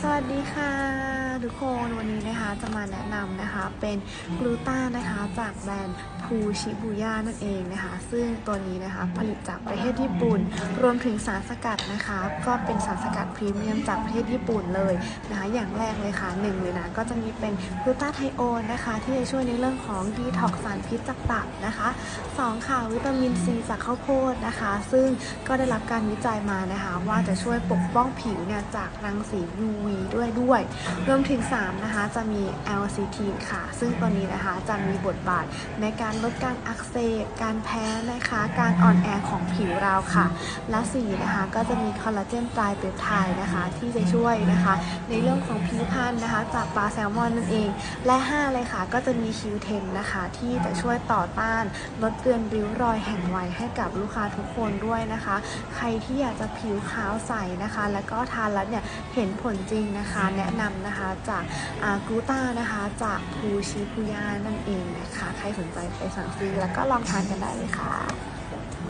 สวัสดีค่ะทุกคนวันนี้นะคะจะมาแนะนำนะคะเป็นกลูต้านะคะจากแบรนด์พูชิบุย่านั่นเองนะคะ ซึ่งตัวนี้นะคะผลิตจากประเทศญี่ปุ่น รวมถึงสารสกัดนะคะ ก็เป็นสารสกัดพรีเมียมจากประเทศญี่ปุ่นเลยนะคะ อย่างแรกเลยค่ะหนึ่งเลยนะก็จะมีเป็นกลูต้าไทโอนนะคะ ที่จะช่วยในเรื่องของดีท็อกสารพิษจากตับนะคะสองค่ะวิตามินซีจากข้าวโพดนะคะ ซึ่งก็ได้รับการวิจัยมานะคะ ว่าจะช่วยปกป้องผิวเนี่ยจากรังสี UV ด้วยด้วย รวมถึง 3 นะคะ จะมี LCT ค่ะ ซึ่งตัวนี้นะคะจะมีบทบาทในการลดการอักเสบ การแพ้นะคะ การอ่อนแอของผิวเราค่ะ และ4นะคะก็จะมีคอลลาเจนไตรเปปไทด์นะคะ ที่จะช่วยนะคะ ในเรื่องของผิวพรรณนะคะ จากปลาแซลมอนนั่นเอง และ 5 เลยค่ะ ก็จะมีคิวเทนนะคะ ที่จะช่วยต่อต้านลดเตือนริ้วรอยแห่งวัยให้กับลูกค้าทุกคนด้วยนะคะ ใครที่อยากจะผิวขาวใสนะคะ แล้วก็ทานแล้วเนี่ยเห็นผลจริงนะคะ แนะนำนะคะจากกลูต้านะคะจากภูชิพุย่านั่นเองนะคะ ใครสนใจไปสั่งซื้อแล้วก็ลองทานกันได้เลยค่ะ